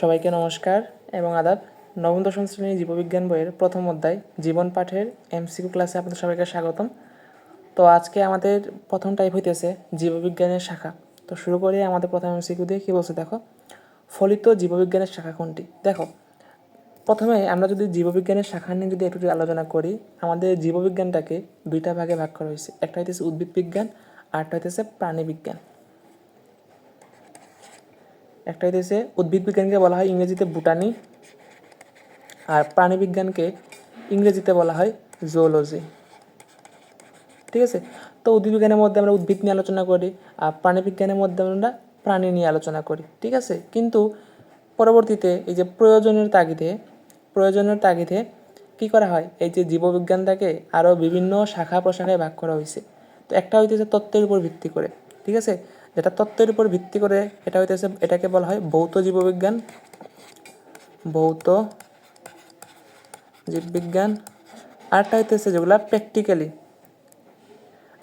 সবাইকে নমস্কার এবং আদাব। নবম, দশম শ্রেণির জীববিজ্ঞান বইয়ের প্রথম অধ্যায়, জীবন পাঠের এমসিকিউ ক্লাসে আপনাদের সবাইকে স্বাগতম। তো আজকে আমাদের প্রথম টাইপ হইতেছে জীববিজ্ঞানের শাখা। তো শুরু করি আমাদের প্রথম এমসিকিউ দিয়ে, কী বলছে দেখো? ফলিত জীববিজ্ঞানের শাখা কোনটি? দেখো, প্রথমে আমরা যদি জীববিজ্ঞানের শাখা নিয়ে যদি একটু আলোচনা করি, আমাদের জীববিজ্ঞানটাকে দুইটা ভাগে ভাগ করা হয়েছে। একটা হইতেছে উদ্ভিদ বিজ্ঞান আরটা হইতেছে প্রাণী বিজ্ঞান একটা হইতেছে উদ্ভিদ বিজ্ঞানকে বলা হয় ইংরেজিতে বুটানি, আর প্রাণী বিজ্ঞানকে ইংরেজিতে বলা হয় জুওলজি ঠিক আছে? তো উদ্ভিদ বিজ্ঞানের মধ্যে আমরা উদ্ভিদ নিয়ে আলোচনা করি, আর প্রাণী বিজ্ঞানের মধ্যে আমরা প্রাণী নিয়ে আলোচনা করি, ঠিক আছে? কিন্তু পরবর্তীতে এই যে প্রয়োজনের তাগিদে প্রয়োজনের তাগিদে কী করা হয়? এই যে জীববিজ্ঞানটাকে আরও বিভিন্ন শাখা প্রশাখায় ভাগ করা হয়েছে। তো একটা হইতেছে তত্ত্বের উপর ভিত্তি করে, ঠিক আছে? যেটা তত্ত্বের উপর ভিত্তি করে এটা হইতেছে, এটাকে বলা হয় ভৌত জীববিজ্ঞান। ভৌত জীববিজ্ঞান। আরটা হইতেছে যেগুলা প্র্যাকটিক্যালি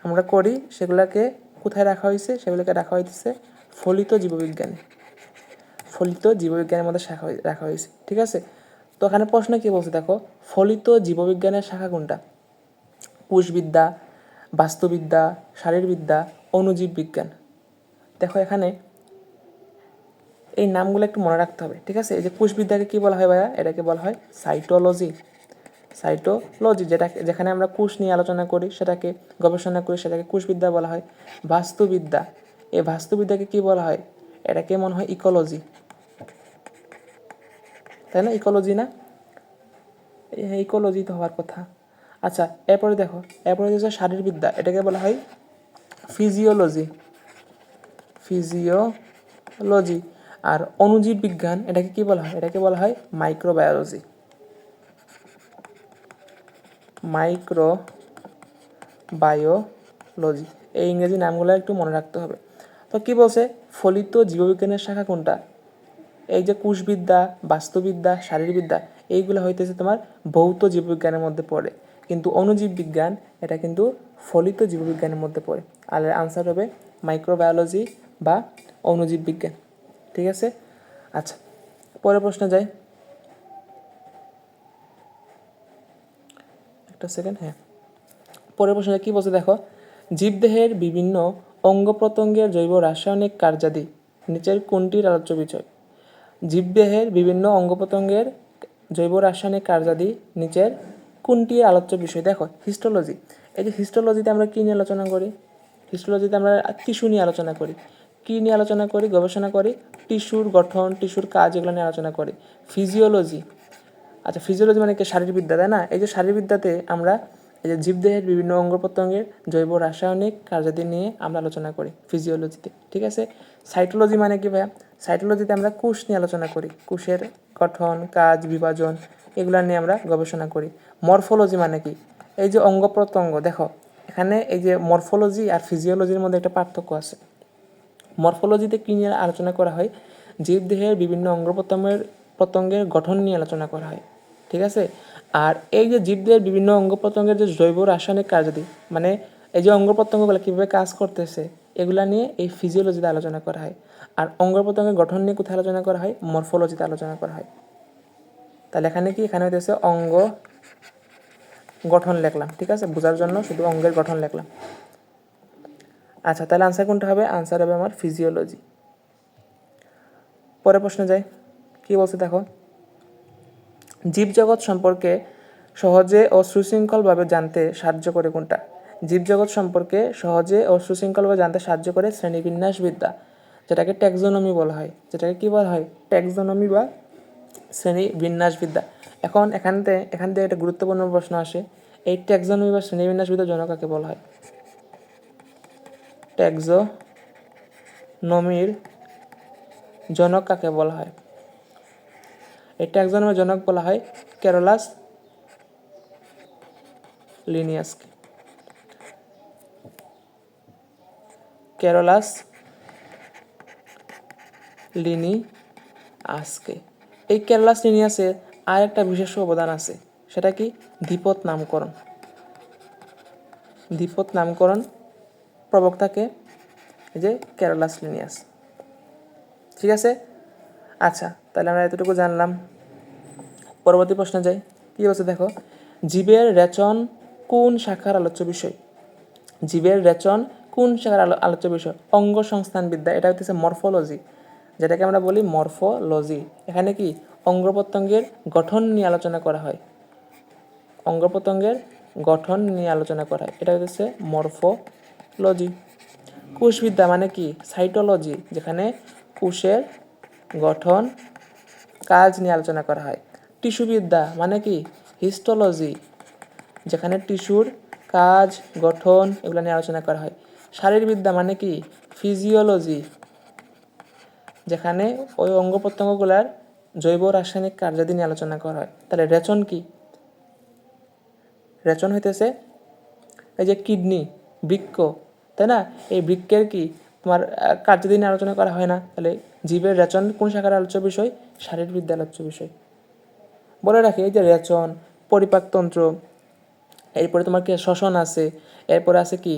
আমরা করি, সেগুলাকে কোথায় রাখা হয়েছে সেগুলোকে রাখা হইতেছে ফলিত জীববিজ্ঞানে। ফলিত জীববিজ্ঞানের মধ্যে শাখা রাখা হয়েছে ঠিক আছে? তো এখানে প্রশ্ন কি বলছে দেখো, ফলিত জীববিজ্ঞানের শাখা কোনটা? কোষবিদ্যা বাস্তুবিদ্যা, শারীরবিদ্যা অণুজীব বিজ্ঞান দেখো এখানে এই নামগুলো একটু মনে রাখতে হবে, ঠিক আছে? এই যে কোষবিদ্যাকে কী বলা হয় ভাইয়া? এটাকে বলা হয় সাইটোলজি। সাইটোলজি, যেটা যেখানে আমরা কোষ নিয়ে আলোচনা করি, সেটাকে গবেষণা করি, সেটাকে কোষবিদ্যা বলা হয়। বাস্তুবিদ্যা, এই বাস্তুবিদ্যাকে কী বলা হয়? এটাকে মনে হয় ইকোলজি। তাই না? ইকোলজি না? ইকোলজি তো হওয়ার কথা। আচ্ছা এরপরে দেখো, এরপরে হচ্ছে শারীরবিদ্যা, এটাকে বলা হয় ফিজিওলজি। ফিজিওলজি আর অণুজীব বিজ্ঞান এটাকে কি বলা হয়? এটাকে বলা হয় মাইক্রোবায়োলজি। মাইক্রো বায়োলজি এই ইংরেজি নামগুলো একটু মনে রাখতে হবে। তো কি বলছে? ফলিত জীববিজ্ঞানের শাখা কোনটা? এই যে কোষবিদ্যা, বাস্তুবিদ্যা, শারীরবিদ্যা, এইগুলো হইতেছে তোমার ভৌত জীববিজ্ঞানের মধ্যে পড়ে। কিন্তু অণুজীব বিজ্ঞান এটা কিন্তু ফলিত জীববিজ্ঞানের মধ্যে পড়ে। আর আনসার হবে মাইক্রোবায়োলজি বা অণুজীব বিজ্ঞান ঠিক আছে? আচ্ছা পরের প্রশ্নে যাই। একটা সেকেন্ড হ্যাঁ। পরের প্রশ্নে কি বলছে দেখো? জীবদেহের বিভিন্ন অঙ্গ প্রত্যঙ্গের জৈব রাসায়নিক কার্যাদি, নিচের কোনটির আলোচ্য বিষয়? জীবদেহের বিভিন্ন অঙ্গ প্রত্যঙ্গের জৈব রাসায়নিক কার্যাদি, নিচের কোনটি আলোচ্য বিষয়? দেখো হিস্টোলজি এই যে হিস্টোলজিতে আমরা কী নিয়ে আলোচনা করি? হিস্টোলজিতে আমরা টিস্যু নিয়ে আলোচনা করি। কী নিয়ে আলোচনা করি, গবেষণা করি, টিস্যুর গঠন, টিস্যুর কাজ এগুলো নিয়ে আলোচনা করি। ফিজিওলজি আচ্ছা ফিজিওলজি মানে কি? শারীরবিদ্যা, তাই না? এই যে শারীরবিদ্যাতে আমরা এই যে জীবদেহের বিভিন্ন অঙ্গ প্রত্যঙ্গের জৈব রাসায়নিক কার্যাদি নিয়ে আমরা আলোচনা করি ফিজিওলজিতে ঠিক আছে? সাইটোলজি মানে কি ভাইয়া? সাইটোলজিতে আমরা কোষ নিয়ে আলোচনা করি, কোষের গঠন, কাজ, বিভাজন এগুলো নিয়ে আমরা গবেষণা করি। মরফোলজি মানে কি? এই যে অঙ্গ প্রত্যঙ্গ, দেখো, এখানে এই যে মরফোলজি আর ফিজিওলজির মধ্যে একটা পার্থক্য আছে। মরফোলজিতে কী নিয়ে আলোচনা করা হয়? জীবদেহের বিভিন্ন অঙ্গ প্রত্যঙ্গের প্রত্যঙ্গের গঠন নিয়ে আলোচনা করা হয়, ঠিক আছে? আর এই যে জীবদেহের বিভিন্ন অঙ্গ প্রত্যঙ্গের যে জৈব রাসায়নিক কার্যাদি মানে এই যে অঙ্গ প্রত্যঙ্গগুলো কীভাবে কাজ করতেছে, এগুলা নিয়ে এই ফিজিওলজিতে আলোচনা করা হয়। আর অঙ্গ প্রত্যঙ্গের গঠন নিয়ে কোথায় আলোচনা করা হয়? মরফোলজিতে আলোচনা করা হয়। তাহলে এখানে কি? এখানে হইতেছে অঙ্গ গঠন লিখলাম, ঠিক আছে? বোঝার জন্য শুধু অঙ্গের গঠন লিখলাম। আচ্ছা তাহলে আনসার কোনটা হবে? আনসার হবে আমার ফিজিওলজি পরের প্রশ্নে যাই। কি বলছে দেখো? জীবজগৎ সম্পর্কে সহজে ও সুশৃঙ্খলভাবে জানতে সাহায্য করে কোনটা? জীবজগৎ সম্পর্কে সহজে ও সুশৃঙ্খলভাবে জানতে সাহায্য করে শ্রেণীবিন্যাসবিদ্যা, যেটাকে ট্যাক্সোনমি বলা হয়। যেটাকে কি বলা হয়? ট্যাক্সোনমি বা শ্রেণি বিন্যাসবিদ্যা এখন এখান থেকে এখান থেকে একটা গুরুত্বপূর্ণ প্রশ্ন আসে। এই ট্যাক্সোনমি বা শ্রেণীবিন্যাসবিদ্যার জন্য কাকে বলা হয়? ট্যাক্সোনমির জনক কাকে বলা হয়? এই ট্যাক্সোনমির জনক বলা হয় ক্যারোলাস লিনিয়াসকে। ক্যারোলাস লিনি আজকে এই ক্যারোলাস লিনিয়াসের আর একটা বিশেষ অবদান আছে, সেটা কি? দ্বিপদ নামকরণ। দ্বিপদ নামকরণ প্রবক্তাকে এই যে ক্যারোলাস লিনিয়াস ঠিক আছে? আচ্ছা তাহলে আমরা এতটুকু জানলাম। পরবর্তী প্রশ্নে যাই। কী বলছে দেখো? জীবের রেচন কোন শাখার আলোচ্য বিষয়? জীবের রেচন কোন শাখার আলো আলোচ্য বিষয়? অঙ্গ সংস্থান বিদ্যা, এটা হচ্ছে মরফোলজি। যেটাকে আমরা বলি মরফোলজি। এখানে কি? অঙ্গ প্রত্যঙ্গের গঠন নিয়ে আলোচনা করা হয়। অঙ্গ প্রত্যঙ্গের গঠন নিয়ে আলোচনা করা হয়। এটা হচ্ছে মরফোলজি কোষবিদ্যা মানে কি? সাইটোলজি যেখানে কোষের গঠন, কাজ নিয়ে আলোচনা করা হয়। টিস্যুবিদ্যা মানে কি? হিস্টোলজি যেখানে টিস্যুর কাজ, গঠন এগুলো নিয়ে আলোচনা করা হয়। শারীরবিদ্যা মানে কি? ফিজিওলজি যেখানে ওই অঙ্গ প্রত্যঙ্গগুলার জৈব রাসায়নিক কার্যাদি নিয়ে আলোচনা করা হয়। তাহলে রেচন কি? রেচন হইতেছে এই যে কিডনি বৃক্ক তাই না? এই বৃক্ষের কি তোমার আহ, কার্যাদি নিয়ে আলোচনা করা হয় না তাহলে জীবের রেচন কোন শাখার আলোচ্য বিষয়? শারীরবিদ্যা আলোচ্য বিষয়। বলে রাখি এই যে রেচন পরিপাকতন্ত্র এরপরে তোমার কি শ্বসন আছে এরপরে আছে কি?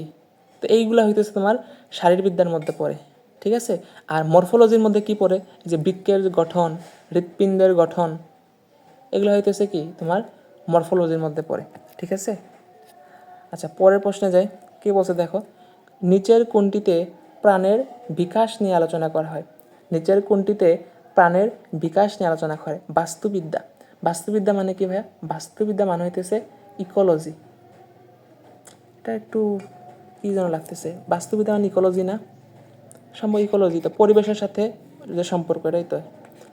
তো এইগুলা হইতেছে তোমার শারীরবিদ্যার মধ্যে পড়ে ঠিক আছে? আর মরফোলজির মধ্যে কি পড়ে? যে বৃক্ষের গঠন হৃৎপিণ্ডের গঠন এগুলো হইতেছে কি? তোমার মরফোলজির মধ্যে পড়ে ঠিক আছে? আচ্ছা পরের প্রশ্নে যাই কি বলছে দেখো? নিচের কোনটিতে প্রাণের বিকাশ নিয়ে আলোচনা করা হয়। নিচের কোনটিতে প্রাণের বিকাশ নিয়ে আলোচনা করে। বাস্তুবিদ্যা। বাস্তুবিদ্যা মানে কি ভাইয়া? বাস্তুবিদ্যা মানে হইতেছে ইকোলজি। এটা একটু কি যেন লাগতেছে? বাস্তুবিদ্যা মানে ইকোলজি না? সম্ভব ইকোলজি তো। পরিবেশের সাথে যে সম্পর্ক, এটাই তো।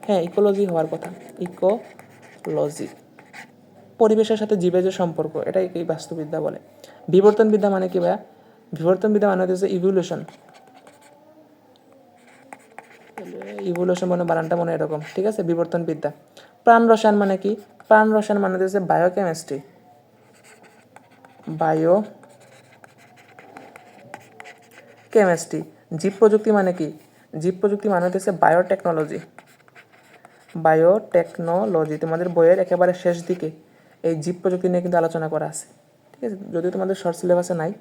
হ্যাঁ ইকোলজি হওয়ার কথা। ইকোলজি। পরিবেশের সাথে জীবের যে সম্পর্ক এটাই এই বাস্তুবিদ্যা বলে। বিবর্তনবিদ্যা মানে কি ভাইয়া? বিবর্তনবিদ্যা মানে হচ্ছে ইভলিউশন ইভলিউশন মানে বানানটা মনে এরকম, ঠিক আছে? বিবর্তনবিদ্যা প্রাণ রসায়ন মানে কি? প্রাণ রসায়ন মানে হচ্ছে বায়োকেমিস্ট্রি বায়ো কেমিস্ট্রি জীব প্রযুক্তি মানে কি? জীব প্রযুক্তি মানে হচ্ছে বায়োটেকনোলজি বায়োটেকনোলজি তোমাদের বইয়ের একেবারে শেষ দিকে এই জীব প্রযুক্তি নিয়ে কিন্তু আলোচনা করা আছে। ঠিক আছে? যদিও তোমাদের শর্ট সিলেবাসে নাই।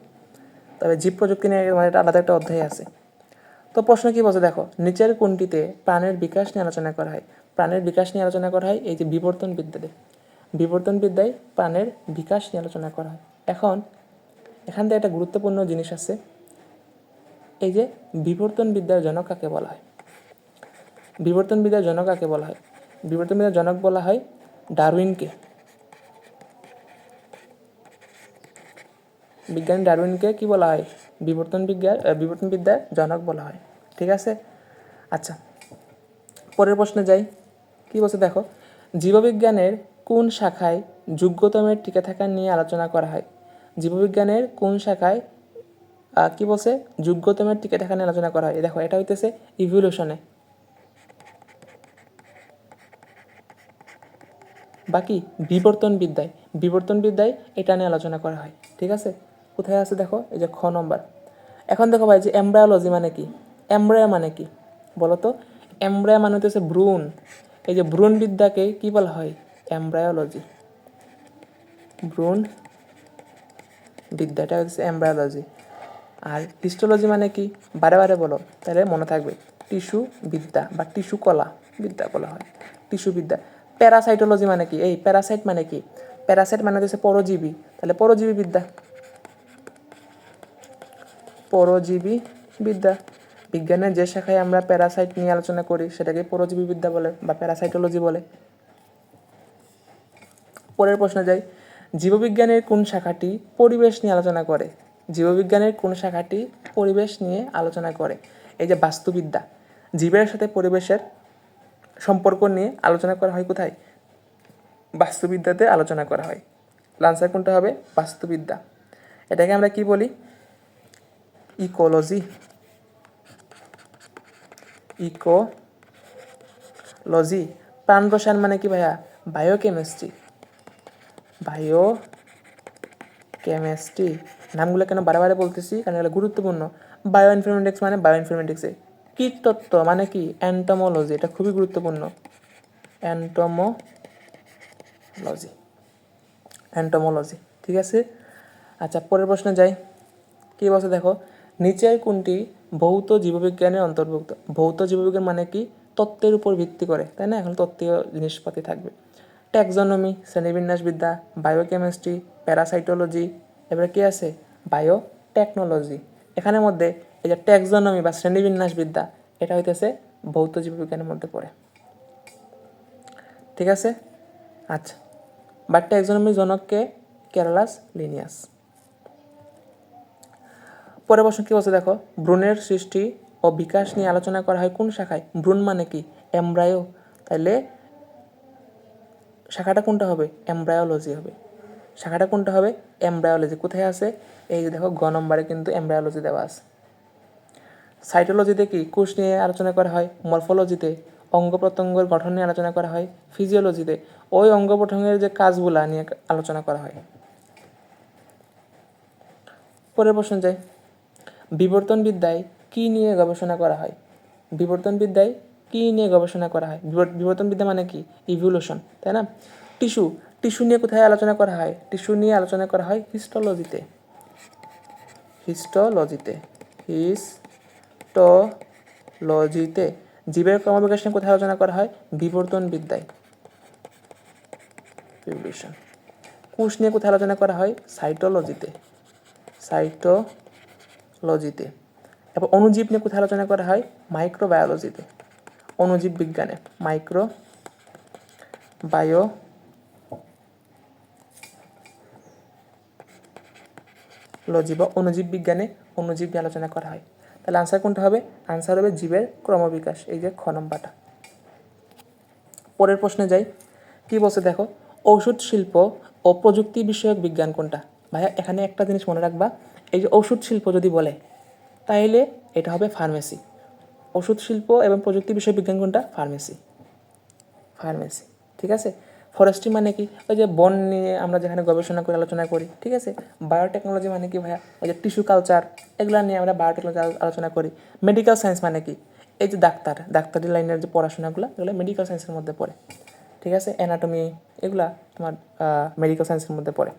তবে জীব প্রযুক্তি নিয়ে এটা আলাদা একটা অধ্যায় আছে। তো প্রশ্ন কি বলছে? দেখো, নিচের কোনটিতে প্রাণের বিকাশ নিয়ে আলোচনা করা হয়। প্রাণের বিকাশ নিয়ে আলোচনা করা হয় এই যে বিবর্তন বিদ্যাতে বিবর্তন বিদ্যায় প্রাণের বিকাশ নিয়ে আলোচনা করা হয়। এখন, এখান থেকে একটা গুরুত্বপূর্ণ জিনিস আছে। এই যে বিবর্তন বিদ্যার জনক কাকে বলা হয়? বিবর্তন বিদ্যার জনক কাকে বলা হয়? বিবর্তন বিদ্যার জনক বলা হয় ডারউইনকে। বিজ্ঞানী ডারউইনকে কি বলা হয়? বিবর্তন বিজ্ঞান বিবর্তন বিদ্যার জনক বলা হয়। ঠিক আছে? আচ্ছা পরের প্রশ্নে যাই। কি বলছে দেখো? জীববিজ্ঞানের কোন শাখায় যোগ্যতমের টিকে থাকা নিয়ে আলোচনা করা হয়? জীববিজ্ঞানের কোন শাখায় কি বলছে? যোগ্যতমের টিকে থাকা নিয়ে আলোচনা করা হয়। দেখো, এটা হইতেছে ইভলিউশনে বাকি বিবর্তন বিদ্যায়। বিবর্তন বিদ্যায় এটা নিয়ে আলোচনা করা হয়। ঠিক আছে? কোথায় আছে দেখো? এই যে খ নম্বর। এখন দেখো ভাই, যে এমব্রায়োলজি মানে কি? এমব্রায়া মানে কি? বলো তো। এমব্রায়া মানে হচ্ছে ভ্রূণ। এই যে ভ্রূণ বিদ্যাকে কি বলা হয়? এমব্রায়োলজি। ভ্রূণ বিদ্যাটা হচ্ছে এমব্রায়োলজি। আর হিস্টোলজি মানে কি? বারে বারে বলো, তাহলে মনে থাকবে। টিস্যু বিদ্যা বা টিস্যু কলা বিদ্যা বলা হয়। টিস্যু বিদ্যা। প্যারাসাইটোলজি মানে কি? এই প্যারাসাইট মানে কি? প্যারাসাইট মানে হচ্ছে পরজীবী। তাহলে পরজীবী বিদ্যা। পরজীবী বিদ্যা। বিজ্ঞানের যে শাখায় আমরা প্যারাসাইট নিয়ে আলোচনা করি, সেটাকে পরজীবী বিদ্যা বলে বা প্যারাসাইটোলজি বলে। পরের প্রশ্নে যাই। জীববিজ্ঞানের কোন শাখাটি পরিবেশ নিয়ে আলোচনা করে? জীববিজ্ঞানের কোন শাখাটি পরিবেশ নিয়ে আলোচনা করে? এই যে বাস্তুবিদ্যা, জীবের সাথে পরিবেশের সম্পর্ক নিয়ে আলোচনা করা হয় কোথায়? বাস্তুবিদ্যাতে আলোচনা করা হয়। লান্সার কোনটা হবে? বাস্তুবিদ্যা। এটাকে আমরা কি বলি? ইকোলজি ইকোলজি প্রাণ রসায়ন মানে কি ভাইয়া? বায়োকেমিস্ট্রি বায়ো কেমিস্ট্রি নামগুলো কেন বারে বলতেছি? কারণ এগুলো গুরুত্বপূর্ণ। বায়ো ইনফরমেটিক্স মানে বায়ো ইনফরমেটিক্সে কীটতত্ত্ব মানে কি? অ্যান্টোমোলজি এটা খুবই গুরুত্বপূর্ণ। অ্যান্টোমোলজি অ্যান্টোমোলজি ঠিক আছে? আচ্ছা পরের প্রশ্নে যাই। কি বলছে দেখো? নিচের কোনটি ভৌত জীববিজ্ঞানের অন্তর্ভুক্ত। ভৌত জীববিজ্ঞান মানে কি? তত্ত্বের উপর ভিত্তি করে, তাই না? এখন তত্ত্বীয় জিনিসপাতি থাকবে। ট্যাক্সোনমি, শ্রেণীবিন্যাসবিদ্যা, বায়োকেমিস্ট্রি, প্যারাসাইটোলজি, এবারে কি আছে? বায়ো টেকনোলজি এখানের মধ্যে এই যে ট্যাক্সোনমি বা শ্রেণীবিন্যাসবিদ্যা, এটা হইতেছে ভৌত জীববিজ্ঞানের মধ্যে পড়ে। ঠিক আছে? আচ্ছা বাট ট্যাক্সোনমির জনককে কেরালাস লিনিয়াস। পরের প্রশ্ন কী বলছে দেখো? ভ্রূণের সৃষ্টি ও বিকাশ নিয়ে আলোচনা করা হয় কোন শাখায়? ভ্রূণ মানে কি? এমব্রায়ো। তাহলে শাখাটা কোনটা হবে? এমব্রায়োলজি হবে। শাখাটা কোনটা হবে? এমব্রায়োলজি। কোথায় আছে? এই যে দেখো, গ নম্বরে কিন্তু এমব্রায়োলজি দেওয়া আছে। সাইটোলজিতে কি? কোষ নিয়ে আলোচনা করা হয়। মরফোলজিতে। অঙ্গ প্রত্যঙ্গের গঠন নিয়ে আলোচনা করা হয়। ফিজিওলজিতে। ওই অঙ্গ প্রত্যঙ্গের যে কাজগুলা নিয়ে আলোচনা করা হয়। পরের প্রশ্ন যাই বিবর্তন বিদ্যায় কী নিয়ে গবেষণা করা হয়? বিবর্তন বিদ্যায় কী নিয়ে গবেষণা করা হয়? বিবর- বিবর্তন বিদ্যা মানে কি? ইভলিউশন তাই না? টিস্যু টিস্যু নিয়ে কোথায় আলোচনা করা হয়? টিস্যু নিয়ে আলোচনা করা হয় হিস্টোলজিতে হিস্টোলজিতে হিস্টোলজিতে জীবের ক্রমবিকাশ নিয়ে কোথায় আলোচনা করা হয়? বিবর্তন বিদ্যায় কোষ নিয়ে কোথায় আলোচনা করা হয়? সাইটোলজিতে সাইটোলজিতে এরপর অণুজীব নিয়ে কোথায় আলোচনা করা হয়? মাইক্রোবায়োলজিতে অণুজীব বিজ্ঞানে। মাইক্রো বায়ো লজি বা অণুজীব বিজ্ঞানে অণুজীব নিয়ে আলোচনা করা হয়। তাহলে আনসার কোনটা হবে? আনসার হবে জীবের ক্রমবিকাশ, এই যে খ নম্বরটা। পরের প্রশ্নে যাই। কি বলছে দেখো? ঔষধ শিল্প ও প্রযুক্তি বিষয়ক বিজ্ঞান কোনটা? ভাইয়া, এখানে একটা জিনিস মনে রাখবা। এই যে ওষুধ শিল্প যদি বলে, তাইলে এটা হবে ফার্মেসি। ওষুধ শিল্প এবং প্রযুক্তি বিষয় বিজ্ঞান কোনটা? ফার্মেসি। ফার্মেসি। ঠিক আছে? ফরেস্ট্রি মানে কি? ওই যে বন নিয়ে আমরা যেখানে গবেষণা করে, আলোচনা করি, ঠিক আছে? বায়োটেকনোলজি মানে কি ভাইয়া? ওই যে টিস্যু কালচার, এগুলো নিয়ে আমরা বায়োটেকনোলজি আলোচনা করি। মেডিকেল সায়েন্স মানে কি? এই যে ডাক্তার, ডাক্তারি লাইনের যে পড়াশোনাগুলো, এগুলো মেডিকেল সায়েন্সের মধ্যে পড়ে। ঠিক আছে? অ্যানাটমি, এগুলা তোমার মেডিকেল সায়েন্সের মধ্যে পড়ে।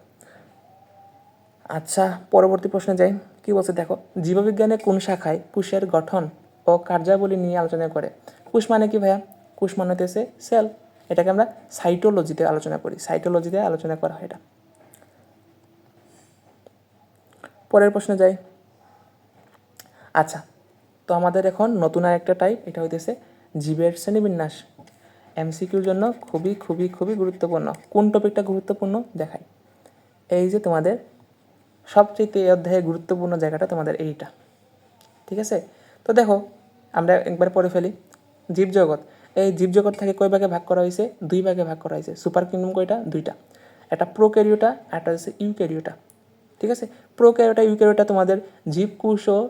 আচ্ছা পরবর্তী প্রশ্নে যাই। কি বলছে দেখো, জীববিজ্ঞানে কোন শাখায় কোষের গঠন ও কার্যাবলী নিয়ে আলোচনা করে? কোষ মানে কি ভাইয়া? কোষ মানে হতেছে সেল। এটাকে আমরা সাইটোলজিতে আলোচনা করি। সাইটোলজিতে আলোচনা করা হয় এটা। পরের প্রশ্নে যাই। আচ্ছা তো আমাদের এখন নতুন আর একটা টাইপ এটা হইতেছে জীবের শ্রেণীবিন্যাস। এমসিকিউর জন্য খুবই খুবই খুবই গুরুত্বপূর্ণ। কোন টপিকটা গুরুত্বপূর্ণ? দেখাই। এই যে তোমাদের সবচেয়ে এই অধ্যায়ে গুরুত্বপূর্ণ জায়গাটা তোমাদের এইটা। ঠিক আছে? তো দেখো, আমরা একবার পড়ে ফেলি। জীবজগৎ। এই জীবজগৎ থেকে কয় ভাগে ভাগ করা হয়েছে? দুই ভাগে ভাগ করা হয়েছে। সুপার কিংডম কয়টা? দুইটা। একটা প্রোক্যারিওটা, আর একটা হচ্ছে ইউক্যারিওটা। ঠিক আছে? প্রোক্যারিওটা, ইউক্যারিওটা তোমাদের জীবকোষ ও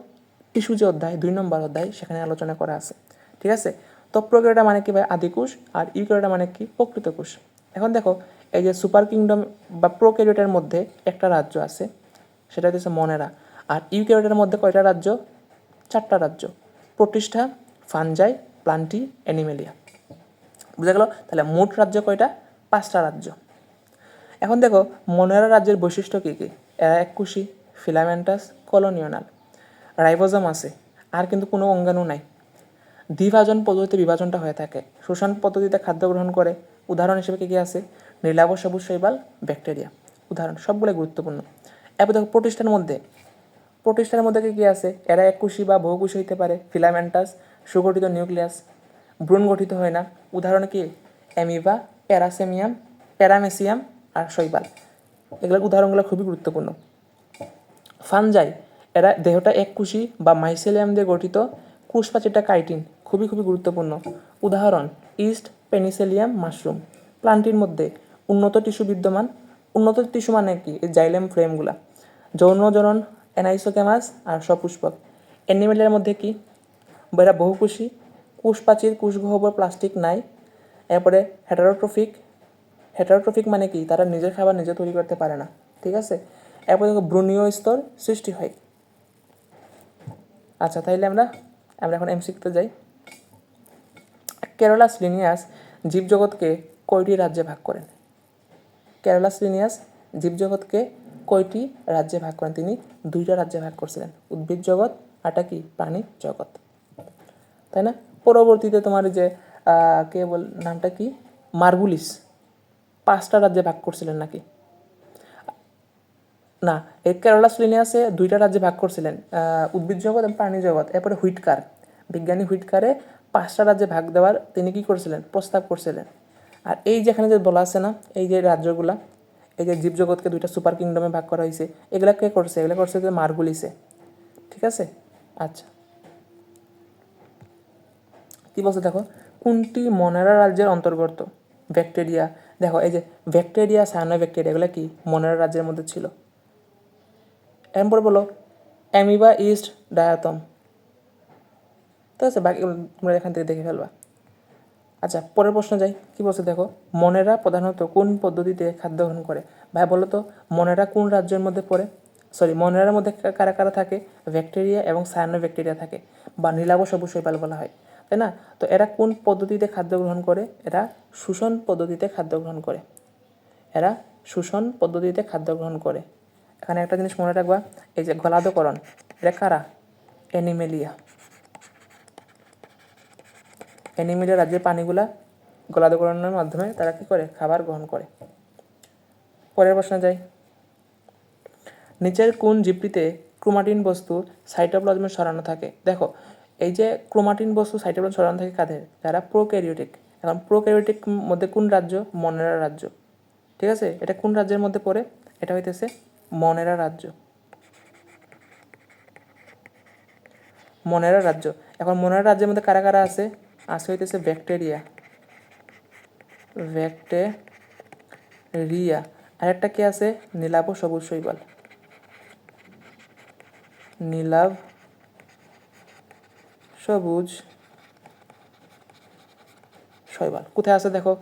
টিস্যু যে অধ্যায়, দুই নম্বর অধ্যায়, সেখানে আলোচনা করা আছে। ঠিক আছে? তো প্রোক্যারিওটা মানে কি ভাই? আদিকোষ আর ইউক্যারিওটা মানে কি? প্রকৃত কোষ। এখন দেখো, এই যে সুপার কিংডম বা প্রোক্যারিওটার মধ্যে একটা রাজ্য আছে। সেটা হচ্ছে মনেরা। আর ইউক্যারিওটার মধ্যে কয়টা রাজ্য? চারটা রাজ্য। প্রতিষ্ঠা ফানজাই প্লান্টি, অ্যানিমেলিয়া। বুঝা গেল? তাহলে মোট রাজ্য কয়টা? পাঁচটা রাজ্য। এখন দেখো, মনেরা রাজ্যের বৈশিষ্ট্য কী কী? এরা এককুশি ফিলামেন্টাস কলোনিয়নাল রাইবোজম আছে, আর কিন্তু কোনো অঙ্গাণু নাই। দ্বিভাজন পদ্ধতিতে বিভাজনটা হয়ে থাকে। শোষণ পদ্ধতিতে খাদ্য গ্রহণ করে। উদাহরণ হিসেবে কী কী আছে? নীলাভ, সবুজ, শৈবাল, ব্যাকটেরিয়া। উদাহরণ সবগুলো গুরুত্বপূর্ণ। এবার দেখো প্রতিষ্ঠানের মধ্যে। প্রতিষ্ঠানের মধ্যে কী কী আছে? এরা এককুশি বা বহুকুশি হইতে পারে। ফিলামেন্টাস সুগঠিত নিউক্লিয়াস ভ্রূণ গঠিত হয় না। উদাহরণ কি? অ্যামিবা প্যারাসেমিয়াম প্যারামেসিয়াম আর শৈবাল। এগুলোর উদাহরণগুলো খুবই গুরুত্বপূর্ণ। ফানজাই এরা দেহটা এককুশি বা মাইসেলিয়াম দিয়ে গঠিত। কুশপাচিটা কাইটিন খুবই খুবই গুরুত্বপূর্ণ। উদাহরণ ইস্ট পেনিসেলিয়াম মাশরুম প্লান্টির মধ্যে উন্নত টিস্যু বিদ্যমান। উন্নত টিস্যু মানে কি? জাইলেম ফ্রেমগুলা। যৌন জনন অ্যানাইসোক্যামাস আর সপুষ্পক। অ্যানিমেলের মধ্যে কি? এরা বহুকুশি কুশপাচির কুশগহ্বর প্লাস্টিক নাই। এরপরে হেটারোট্রফিক। হেটারোট্রফিক মানে কি? তারা নিজের খাবার নিজে তৈরি করতে পারে না। ঠিক আছে? এরপরে দেখো ব্রুনীয় স্তর সৃষ্টি হয়। আচ্ছা তাইলে আমরা আমরা এখন এমসিকতে যাই। কেরালাস লিনিয়াস জীবজগৎকে কয়টি রাজ্যে ভাগ করেন? কেরালাস লিনিয়াস জীবজগৎকে কয়টি রাজ্যে ভাগ করেন? তিনি দুইটা রাজ্যে ভাগ করছিলেন। উদ্ভিদ জগৎ আরটা কি? প্রাণী জগৎ। তাই না? পরবর্তীতে তোমার যে কে বল, নামটা কি? মার্গুলিস। পাঁচটা রাজ্যে ভাগ করছিলেন নাকি? না এই কেরলাস লিনিয়াসে দুইটা রাজ্যে ভাগ করছিলেন। উদ্ভিদ জগৎ এবং প্রাণী জগৎ। এরপরে হুইটকার। বিজ্ঞানী হুইটকারে পাঁচটা রাজ্যে ভাগ দেওয়ার তিনি কি করেছিলেন? প্রস্তাব করছিলেন। আর এই যেখানে যে বলা আছে না, এই যে রাজ্যগুলা, এই যে জীবজগৎকে দুইটা সুপার কিংডমে ভাগ করা হয়েছে এগুলা কে করছে? এগুলা করছে যে মার্গুলিসে। ঠিক আছে? আচ্ছা। কি বলছে দেখো? কোনটি মনেরা রাজ্যের অন্তর্গত? ব্যাকটেরিয়া। দেখো, এই যে ব্যাকটেরিয়া সায়ানো ব্যাকটেরিয়া এগুলো কি মনেরা রাজ্যের মধ্যে ছিল? এরপরে বলো, অ্যামিবা ইস্ট ডায়াতম। ঠিক আছে? বাকি তোমরা এখান থেকে দেখে ফেলবা। আচ্ছা পরের প্রশ্ন যাই। কি বলছে দেখো? মনেরা প্রধানত কোন পদ্ধতিতে খাদ্য গ্রহণ করে? ভাই, বলো তো, মনেরা কোন রাজ্যের মধ্যে পড়ে? সরি মনেরার মধ্যে কারা কারা থাকে? ব্যাকটেরিয়া এবং সায়ানো ব্যাকটেরিয়া থাকে, বা নীলাব সবুজ শৈবাল বলা হয়, তাই না? তো এরা কোন পদ্ধতিতে খাদ্য গ্রহণ করে? এরা শোষণ পদ্ধতিতে খাদ্য গ্রহণ করে। এরা শোষণ পদ্ধতিতে খাদ্য গ্রহণ করে। এখানে একটা জিনিস মনে রাখবা, এই যে গলাদকরণ এটা কারা? অ্যানিমেলিয়া। অ্যানিমেলিয়া রাজ্যের পানিগুলা গলাদকরণের মাধ্যমে তারা কি করে? খাবার গ্রহণ করে। পরের প্রশ্ন যাই। নিচের কোন জীবটিতে ক্রোমাটিন বস্তু সাইটোপ্লাজমে সরানো থাকে? দেখো, এই যে ক্রোমাটিন বস্তু সাইটোপ্লাজমে সরানো থাকে কাদের? যারা প্রোক্যারিওটিক। এখন প্রোক্যারিওটিক মধ্যে কোন রাজ্য? মনেরা রাজ্য। ঠিক আছে? এটা কোন রাজ্যের মধ্যে পড়ে? এটা হইতেছে মনেরা রাজ্য। মনেরা রাজ্য। এখন মনেরা রাজ্যের মধ্যে কারা কারা আছে? আছে হইতেছে ব্যাকটেরিয়া। ব্যাকটেরিয়া। আরেকটা কি আছে? নীলাভ সবুজ শৈবাল। নীলাভ, সবুজ শৈবাল। কোথায় আছে দেখো?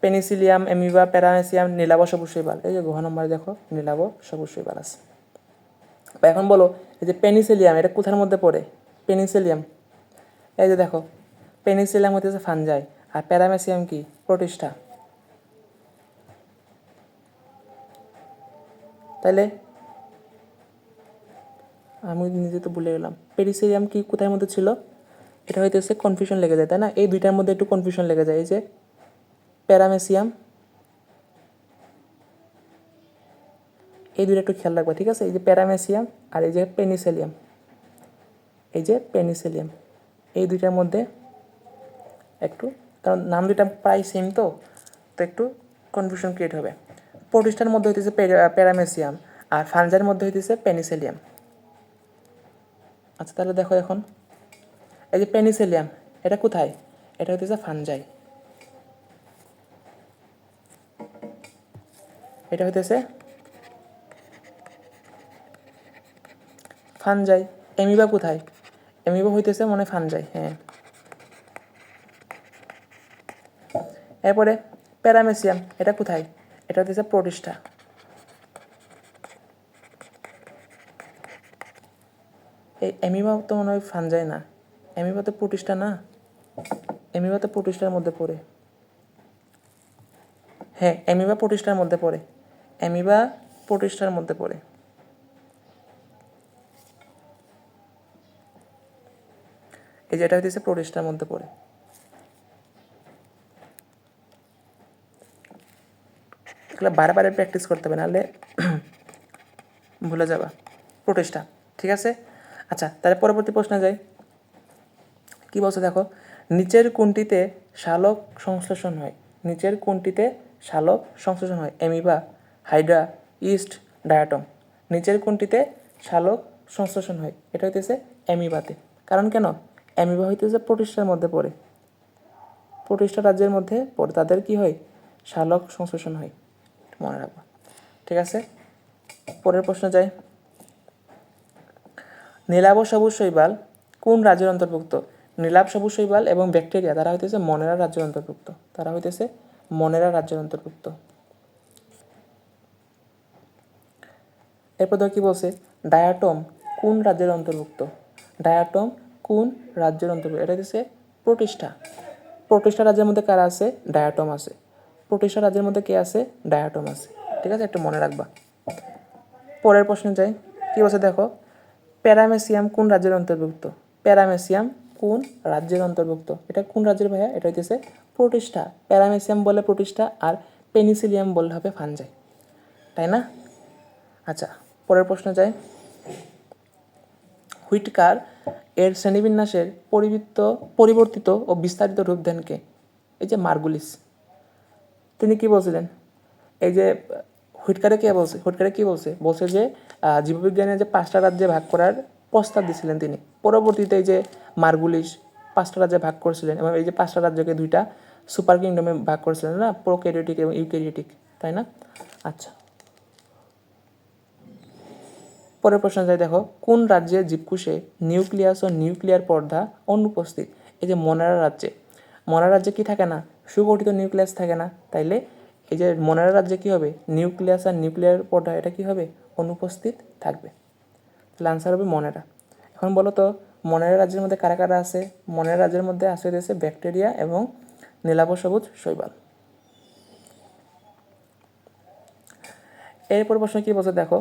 পেনিসিলিয়াম এমিবা প্যারামেসিয়াম, নীলাভ সবুজ শৈবাল। এই যে গ্রহ নম্বরে দেখো, নীলাভ সবুজ শৈবাল আছে। এখন বলো, এই যে পেনিসিলিয়াম, এটা কোথার মধ্যে পড়ে? পেনিসিলিয়াম। এই যে দেখো পেনিসিলিয়াম হতেছে ফানজাই আর প্যারামেসিয়াম কি? প্রতিষ্ঠা। তাইলে আমি নিজে তো ভুলে গেলাম। পেরিসিলিয়াম কি কোথায় মধ্যে ছিল? এটা হইতেছে কনফিউশন লেগে যায়, তাই না? এই দুইটার মধ্যে একটু কনফিউশন লেগে যায়। এই যে প্যারামেসিয়াম, এই দুইটা একটু খেয়াল রাখবা, ঠিক আছে? এই যে প্যারামেসিয়াম আর এই যে পেনিসেলিয়াম এই যে পেনিসেলিয়াম এই দুইটার মধ্যে একটু, কারণ নাম দুইটা প্রায় সেম তো তো একটু কনফিউশন ক্রিয়েট হবে। প্রতিষ্ঠার মধ্যে হইতেছে প্যারা- প্যারামেসিয়াম আর ফানজার মধ্যে হইতেছে পেনিসেলিয়াম। আচ্ছা তাহলে দেখো এখন। এই যে পেনিসেলিয়াম, এটা কোথায়? এটা হইতেছে ফানজাই। এটা হইতেছে ফানজাই। এমিবা কোথায়? এমিবা হইতেছে মনে ফানজাই হ্যাঁ। এরপরে প্যারামেসিয়াম, এটা কোথায়? এটা হচ্ছে প্রতিষ্ঠা। এই এমিবা তো মনে হয় ফানজাই না। এমিবা তো প্রতিষ্ঠা না? এমিবা তো প্রতিষ্ঠার মধ্যে পড়ে। হ্যাঁ এমিবা প্রতিষ্ঠার মধ্যে পড়ে। এমিবা প্রতিষ্ঠার মধ্যে পড়ে। এই যে এটা হইতেছে প্রতিষ্ঠার মধ্যে পড়ে। এগুলো বারে বারে প্র্যাকটিস করতে হবে, নাহলে ভুলে যাবা। প্রতিষ্ঠা ঠিক আছে? আচ্ছা তাহলে পরবর্তী প্রশ্নে যাই। কি বলছে দেখো? নিচের কোনটিতে শালক সংশ্লেষণ হয়? নিচের কোনটিতে শালক সংশ্লেষণ হয়? Amoeba hydra yeast diatom. নিচের কোনটিতে শালক সংশ্লেষণ হয়? এটা হইতেছে অ্যামিবাতে কারণ কেন? অ্যামিবা হইতেছে প্রতিষ্ঠার মধ্যে পড়ে। প্রতিষ্ঠা রাজ্যের মধ্যে পড়ে। তাদের কি হয়? শালক সংশ্লেষণ হয়। মনে রাখবা। ঠিক আছে? পরের প্রশ্ন যাই। নীলাভ সবুজ শৈবাল কোন রাজ্যের অন্তর্ভুক্ত? নীলাভ, সবুজ শৈবাল এবং ব্যাকটেরিয়া, তারা হইতেছে মনেরা রাজ্যের অন্তর্ভুক্ত। তারা হইতেছে মনেরা রাজ্যের অন্তর্ভুক্ত। এরপর কি বলছে? ডায়াটম কোন রাজ্যের অন্তর্ভুক্ত? ডায়াটম কোন রাজ্যের অন্তর্ভুক্ত? এটা হচ্ছে প্রতিষ্ঠা। প্রতিষ্ঠা রাজ্যের মধ্যে কারা আছে? ডায়াটম আছে। প্রতিষ্ঠা রাজ্যের মধ্যে কে আছে? ডায়াটম আছে। ঠিক আছে? একটু মনে রাখবা। পরের প্রশ্নে যাই। কি বলছে দেখো? প্যারামেসিয়াম কোন রাজ্যের অন্তর্ভুক্ত? প্যারামেসিয়াম কোন রাজ্যের অন্তর্ভুক্ত? এটা কোন রাজ্যের ভাইয়া? এটা হইতেছে প্রতিষ্ঠা। প্যারামেসিয়াম বলে প্রতিষ্ঠা আর পেনিসিলিয়াম বললে হবে ফানজাই। তাই না? আচ্ছা পরের প্রশ্ন যাই। হুইটকার এর শ্রেণীবিন্যাসের পরিবৃত্ত, পরিবর্তিত ও বিস্তারিত রূপ দেন কে এই যে মার্গুলিস। তিনি কি বলছিলেন? এই যে হুইটকারে কে বলছে? হুইটকারে কি বলছে? বলছে যে আহ, জীববিজ্ঞানের যে পাঁচটা রাজ্যে ভাগ করার প্রস্তাব দিয়েছিলেন তিনি। পরবর্তীতে এই যে মার্গুলিস পাঁচটা রাজ্যে ভাগ করেছিলেন এবং এই যে পাঁচটা রাজ্যকে দুইটা সুপার কিংডমে ভাগ করেছিলেন না? প্রোক্যারিওটিক এবং ইউক্যারিওটিক তাই না? আচ্ছা। পরের প্রশ্ন যাই দেখো কোন রাজ্যে জীবকুশে নিউক্লিয়াস ও নিউক্লিয়ার পর্দা অনুপস্থিত? এই যে মনারা রাজ্যে। মনারা রাজ্যে কি থাকে না? সুগঠিত নিউক্লিয়াস থাকে না, তাইলে এই যে মনারা রাজ্যে কী হবে? নিউক্লিয়াস আর নিউক্লিয়ার পর্দা এটা কি হবে? অনুপস্থিত থাকবে। তাহলে আনসার হবে মনেরা। এখন বলো তো, মনেরা রাজ্যের মধ্যে কারা কারা আছে? মনেরা রাজ্যের মধ্যে আছে রয়েছে ব্যাকটেরিয়া এবং নীলাভ সবুজ শৈবাল। এরপর প্রশ্ন কী বলছে? দেখো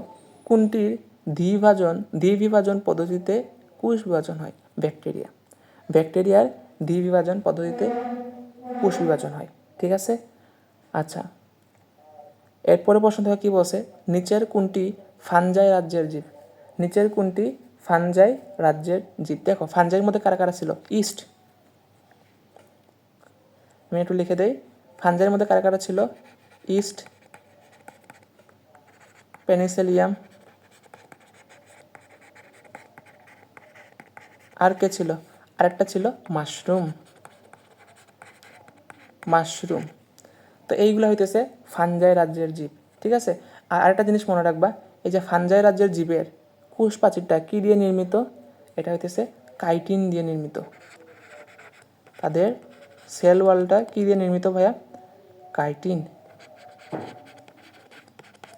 কোনটির দ্বিভাজন, দ্বিবিভাজন পদ্ধতিতে কোষ বিভাজন হয়? ব্যাকটেরিয়া। ব্যাকটেরিয়ার দ্বিবিভাজন পদ্ধতিতে কোষ বিভাজন হয়, ঠিক আছে? আচ্ছা। এরপরে প্রশ্ন দেখো কী বলছে? নিচের কোনটি ফানজাই রাজ্যের জীব? নিচের কোনটি ফানজাই রাজ্যের জীব? দেখো, ফানজাইয়ের মধ্যে কারা কারা ছিল? ইস্ট। আমি একটু লিখে দেই। ফানজাইয়ের মধ্যে কারা কারা ছিল? ইস্ট। পেনিসেলিয়াম। আর কে ছিল? আরেকটা ছিল মাশরুম। মাশরুম। তো এইগুলো হইতেছে ফানজাই রাজ্যের জীব, ঠিক আছে? আর আরেকটা জিনিস মনে রাখবা, এই যে ফানজাই রাজ্যের জীবের কুশ প্রাচীরটা কী দিয়ে নির্মিত? এটা হইতেছে কাইটিন দিয়ে নির্মিত। তাদের সেল ওয়ালটা কী দিয়ে নির্মিত ভাইয়া? কাইটিন।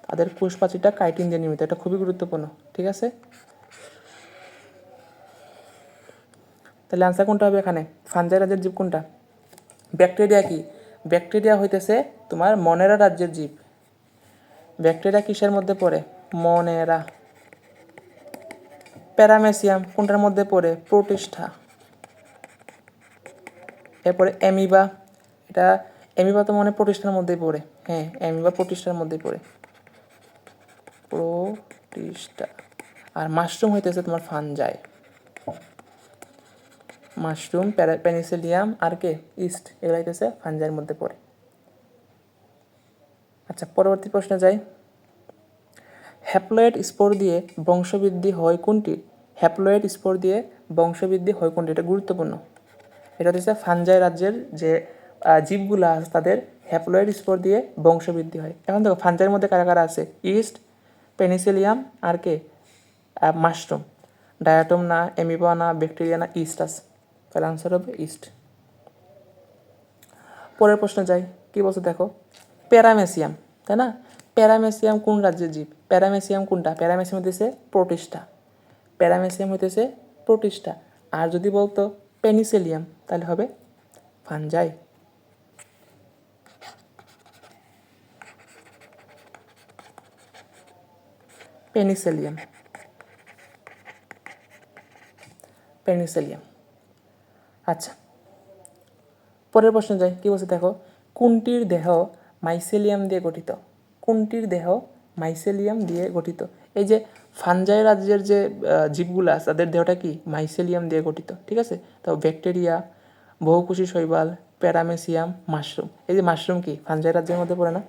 তাদের কোষ প্রাচীরটা কাইটিন দিয়ে নির্মিত, এটা খুবই গুরুত্বপূর্ণ, ঠিক আছে? তাহলে আনসার কোনটা হবে এখানে? ফানজাই রাজ্যের জীব কোনটা? ব্যাকটেরিয়া কি? ব্যাকটেরিয়া হইতেছে তোমার মনেরা রাজ্যের জীব। ব্যাকটেরিয়া কিসের মধ্যে পড়ে? মনেরা। প্যারামেসিয়াম কোনটার মধ্যে পড়ে? প্রতিষ্ঠা এরপরে অ্যামিবা। এটা অ্যামিবা তো মনে প্রতিষ্ঠার মধ্যেই পড়ে। হ্যাঁ অ্যামিবা প্রতিষ্ঠার মধ্যেই পড়ে। প্রোটিষ্ঠা। আর মাশরুম হইতেছে তোমার ফানজাই। মাশরুম পেনিসিলিয়াম, আর কে, ইস্ট এগুলো হইতেছে ফানজাইয়ের মধ্যে পড়ে। আচ্ছা পরবর্তী প্রশ্নে যাই। হ্যাপ্লয়েড স্পোর দিয়ে বংশবৃদ্ধি হয় কোনটি? হ্যাপ্লয়েড স্পোর দিয়ে বংশবৃদ্ধি হয় কোনটি? এটা গুরুত্বপূর্ণ। এটা হচ্ছে ফানজাই রাজ্যের যে জীবগুলো আছে তাদের হ্যাপ্লয়েড স্পোর দিয়ে বংশবৃদ্ধি হয়। এখন দেখো ফানজাইয়ের মধ্যে কারা কারা আছে? ইস্ট, পেনিসিলিয়াম, আর কে মাশরুম। ডায়াটম না এমিবা না, ব্যাকটেরিয়া না, ইস্ট আছে। তাহলে আনসার হবে ইস্ট পরের প্রশ্ন যাই, কি বলছে দেখো? প্যারামেসিয়াম তাই না? প্যারামেসিয়াম কোন রাজ্যের জীব? প্যারামেসিয়াম কোনটা? প্যারামেসিয়াম হইতেছে প্রোটিস্টা প্যারামেসিয়াম হইতেছে প্রোটিস্টা আর যদি বলতো পেনিসেলিয়াম তাহলে হবে ফানজাই পেনিসেলিয়াম পেনিসেলিয়াম আচ্ছা। পরের প্রশ্ন যাই, কি বলছে দেখো? কোনটির দেহ মাইসেলিয়াম দিয়ে গঠিত? কোনটির দেহ মাইসেলিয়াম দিয়ে গঠিত? এই যে ফানজাই রাজ্যের যে জীবগুলো আছে, তাদের দেহটা কি? মাইসেলিয়াম দিয়ে গঠিত, ঠিক আছে? তো ব্যাকটেরিয়া, বহুকোষী শৈবাল, প্যারামেসিয়াম, মাশরুম। এই যে মাশরুম কি? ফানজাই রাজ্যের মধ্যে পড়ে না?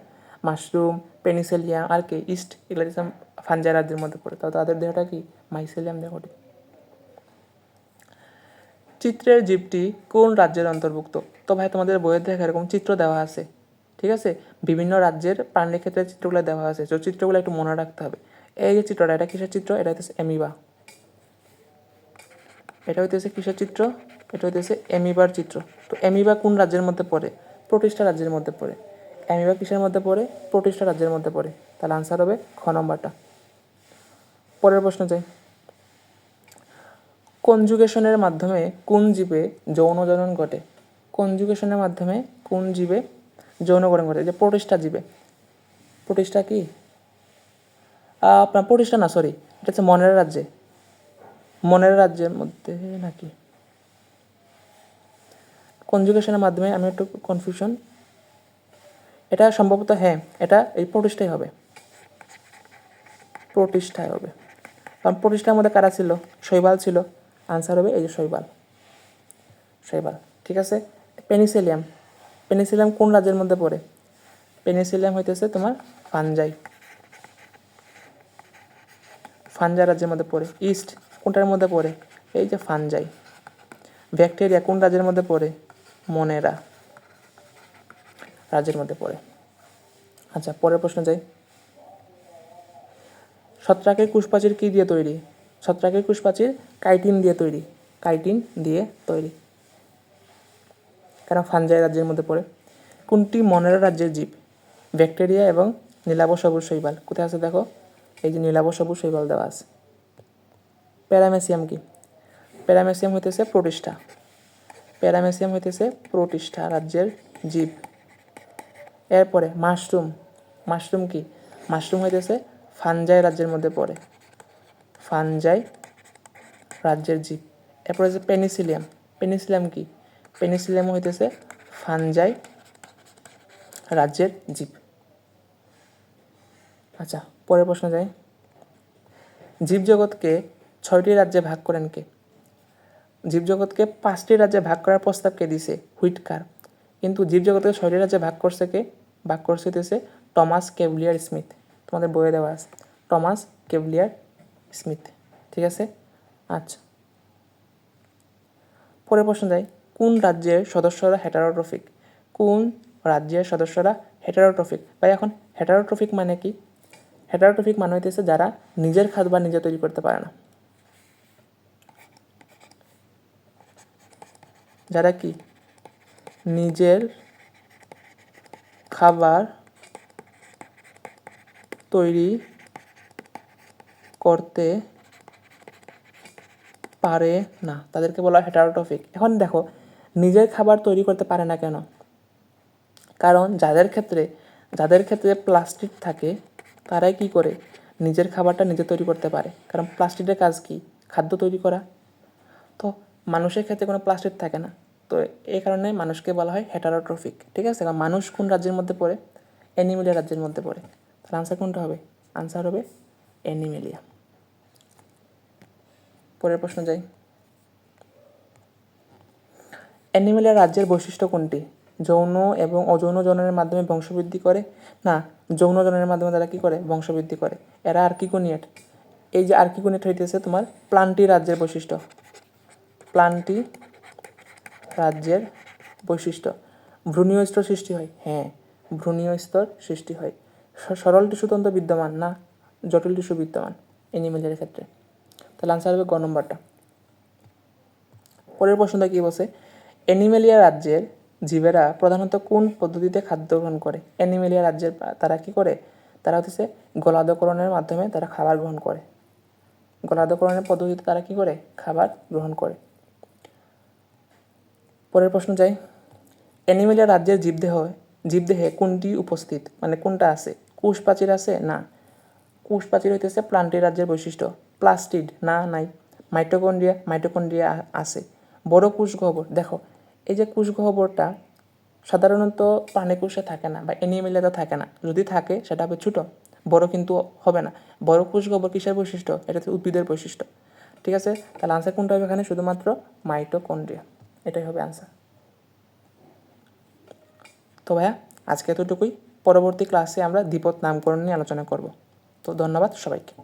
মাশরুম পেনিসেলিয়াম আর কি? ইস্ট, এগুলো ফানজাই রাজ্যের মধ্যে পড়ে। তো তাদের দেহটা কি? মাইসেলিয়াম দিয়ে গঠিত। চিত্রের জীবটি কোন রাজ্যের অন্তর্ভুক্ত? তো ভাই, তোমাদের বইয়ের দেখা এরকম চিত্র দেওয়া আছে, ঠিক আছে? বিভিন্ন রাজ্যের প্রাণীর ক্ষেত্রে চিত্রগুলো দেওয়া আছে, তো চিত্রগুলো একটু মনে রাখতে হবে। এই যে চিত্রটা, এটা কিসের চিত্র? এটা হচ্ছে এমিবা এটা হইতেছে কিসের চিত্র? এটা হইতেছে এমিবার চিত্র। তো এমিবা কোন রাজ্যের মধ্যে পড়ে? প্রতিষ্ঠা রাজ্যের মধ্যে পড়ে। অ্যামিবা কিসের মধ্যে পড়ে? প্রতিষ্ঠা রাজ্যের মধ্যে পড়ে। তাহলে আনসার হবে খ নম্বরটা। পরের প্রশ্ন যাই। কনজুগেশনের মাধ্যমে কোন জীবে যৌনজনন ঘটে? কনজুগেশনের মাধ্যমে কোন জীবে যৌনকরণ ঘটে? যে প্রতিষ্ঠা জীবে। প্রতিষ্ঠা কি? আপনার প্রতিষ্ঠা না সরি এটা হচ্ছে মনের রাজ্যে। মনের রাজ্যের মধ্যে নাকি? কনজুগেশনের মাধ্যমে আমি একটু কনফিউশন এটা সম্ভবত হ্যাঁ এটা এই প্রতিষ্ঠাই হবে। প্রতিষ্ঠায় হবে। কারণ প্রতিষ্ঠার মধ্যে কারা ছিল? শৈবাল ছিল। আনসার হবে, এই যে শৈবাল। শৈবাল, ঠিক আছে? পেনিসিলিয়াম। পেনিসিলিয়াম কোন রাজ্যের মধ্যে পড়ে? পেনিসিলিয়াম হইতেছে তোমার ফানজাই ফানজাই রাজ্যের মধ্যে পড়ে। ইস্ট কোনটার মধ্যে পড়ে? এই যে ফানজাই। ব্যাকটেরিয়া কোন রাজ্যের মধ্যে পড়ে? মনেরা রাজ্যের মধ্যে পড়ে। আচ্ছা পরের প্রশ্ন যাই। ছত্রাকের কুশপাচির কী দিয়ে তৈরি? ছত্রাকের কুশপাচির কাইটিন দিয়ে তৈরি। কাইটিন দিয়ে তৈরি। কারণ ফানজাই রাজ্যের মধ্যে পড়ে। কোনটি মনেরা রাজ্যের জীব? ব্যাকটেরিয়া এবং নীলাভ সবুজ শৈবাল। কোথায় আছে দেখো? এই যে নীলাভ সবুজ শৈবাল দেওয়া আছে। প্যারামেসিয়াম কি? প্যারামেসিয়াম হইতেছে প্রতিষ্ঠা। প্যারামেসিয়াম হইতেছে প্রতিষ্ঠা রাজ্যের জীব। এরপরে মাশরুম। মাশরুম কি? মাশরুম হইতেছে ফানজাই রাজ্যের মধ্যে পড়ে। ফানজাই রাজ্যের জীব এরপরে হচ্ছে পেনিসিলিয়াম। পেনিসিলিয়াম কি? পেনিসিলিয়াম হইতেছে ফানজাই রাজ্যের জীব আচ্ছা পরের প্রশ্ন যাই। জীবজগৎকে ছয়টি রাজ্যে ভাগ করেন কে? জীবজগৎকে পাঁচটি রাজ্যে ভাগ করার প্রস্তাব কে দিছে? হুইটকার। কিন্তু জীবজগৎকে ছয়টি রাজ্যে ভাগ করছে কে? ভাগ করছে টমাস কেভলিয়ার স্মিথ। তোমাদের বইয়ে দেওয়া আছে। টমাস কেভলিয়ার স্মিথ, ঠিক আছে? আচ্ছা। পরের প্রশ্ন যাই কোন রাজ্যের সদস্যরা হেটারোট্রফিক কোন রাজ্যের সদস্যরা হেটারোট্রফিক ভাই, এখন হেটারোট্রফিক মানে কি? হেটারোট্রফিক মানে হইতেছে যারা নিজের খাবার নিজে তৈরি করতে পারে না। যারা কি? নিজের খাবার তৈরি করতে পারে না। তাদেরকে বলা হয় হেটারোট্রফিক এখন দেখো, নিজের খাবার তৈরি করতে পারে না কেন? কারণ যাদের ক্ষেত্রে যাদের ক্ষেত্রে প্লাস্টিক থাকে, তারাই কি করে? নিজের খাবারটা নিজে তৈরি করতে পারে। কারণ প্লাস্টিকের কাজ কি? খাদ্য তৈরি করা। তো মানুষের ক্ষেত্রে কোনো প্লাস্টিক থাকে না। তো এই কারণে মানুষকে বলা হয় হেটারোট্রফিক ঠিক আছে? কারণ মানুষ কোন রাজ্যের মধ্যে পড়ে? অ্যানিমেলিয়া রাজ্যের মধ্যে পড়ে। তাহলে আনসার কোনটা হবে? আনসার হবে অ্যানিমেলিয়া পরের প্রশ্ন যাই। অ্যানিমেলিয়া রাজ্যের বৈশিষ্ট্য কোনটি? যৌন এবং অযৌন জননের মাধ্যমে বংশবৃদ্ধি করে? না, যৌন জননের মাধ্যমে তারা কী করে? বংশবৃদ্ধি করে। এরা আর্কিকোনিয়েট। এই যে আর্কিকোনিয়েট হইতেছে তোমার, প্লান্টি রাজ্যের বৈশিষ্ট্য। প্লান্টি রাজ্যের বৈশিষ্ট্য। ভ্রূণীয় স্তর সৃষ্টি হয়। হ্যাঁ ভ্রূণীয় স্তর সৃষ্টি হয়। সরল টিস্যুতন্ত্র বিদ্যমান না, জটিল টিস্যু বিদ্যমান। এনিমেলের ক্ষেত্রে। তাহলে আনসার হবে গ নম্বরটা। পরের প্রশ্নটা কি বলছে? অ্যানিমেলিয়া রাজ্যের জীবেরা প্রধানত কোন পদ্ধতিতে খাদ্য গ্রহণ করে? অ্যানিমেলিয়া রাজ্যের তারা কি করে? তারা হচ্ছে গলাধকরণের মাধ্যমে তারা খাবার গ্রহণ করে। গলাধকরণের পদ্ধতিতে তারা কি করে? খাবার গ্রহণ করে। পরের প্রশ্ন যাই। অ্যানিমেলিয়া রাজ্যের জীবদেহ, জীবদেহে কোনটি উপস্থিত? মানে কোনটা আছে? কোষ প্রাচীর আছে? না। কোষ প্রাচীর হইতেছে প্লান্টি রাজ্যের বৈশিষ্ট্য। প্লাস্টিড, না, নাই। মাইটোকন্ড্রিয়া মাইটোকন্ড্রিয়া আছে। বড় কোষ গহ্বর দেখো, এই যে কোষ গহ্বরটা সাধারণত প্রাণী কোষে থাকে না বা অ্যানিমেলিয়াতে থাকে না। যদি থাকে, সেটা হবে ছোটো, বড় কিন্তু হবে না। বড় কোষ গহ্বর কিসের বৈশিষ্ট্য? এটা হচ্ছে উদ্ভিদের বৈশিষ্ট্য। ঠিক আছে? তাহলে আনসার কোনটা হবে এখানে? শুধুমাত্র মাইটোকন্ড্রিয়া। এটাই হবে আনসার তো ভাইয়া, আজকে এতটুকুই। পরবর্তী ক্লাসে আমরা দ্বিপদ নামকরণ নিয়ে আলোচনা করব। তো ধন্যবাদ সবাইকে।